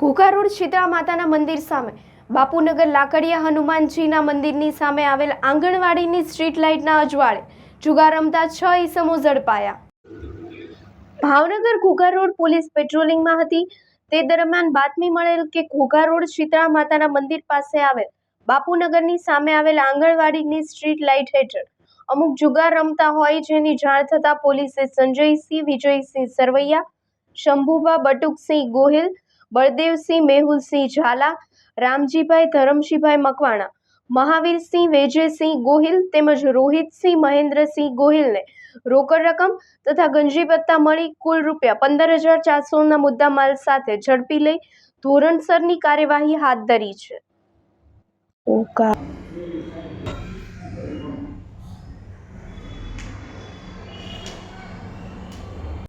Ghogha road Shitala માતાના મંદિર સામે. બાપુનગર લાકડિયા હનુમાનજીના મંદિરની સામે આવેલ આંગણવાડીની સ્ટ્રીટ લાઇટના અજવાળે જુગાર રમતા છ ઈસમો ઝડપાયા. ભાવનગર ઘોઘા રોડ પોલીસ પેટ્રોલિંગમાં હતી. તે દરમિયાન બાતમી મળેલ કે ઘોઘા રોડ શીતળા માતાના મંદિર પાસે આવેલ બાપુનગરની સામે આવેલ આંગણવાડીની સ્ટ્રીટ લાઇટ હેઠળ અમુક જુગાર રમતા હોય જેની જાણ થતાં પોલીસે સંજયસિંહ, વિજયસિંહ સરવૈયા, શંભુભા બટુકસિંહ ગોહિલ બળદેવસિંહ મેહુલસિંહ ઝાલા, રામજીભાઈ ધરમજીભાઈ મકવાણા, મહાવીરસિંહ વેજયસિંહ ગોહિલ તેમજ રોહિતસિંહ મહેન્દ્રસિંહ ગોહિલને રોકડ રકમ તથા ગંજી પત્તા મળી કુલ રૂપિયા પંદર હજાર ચારસોના મુદ્દામાલ સાથે ઝડપી લઈ ધોરણસરની કાર્યવાહી હાથ ધરી છે. ઓકા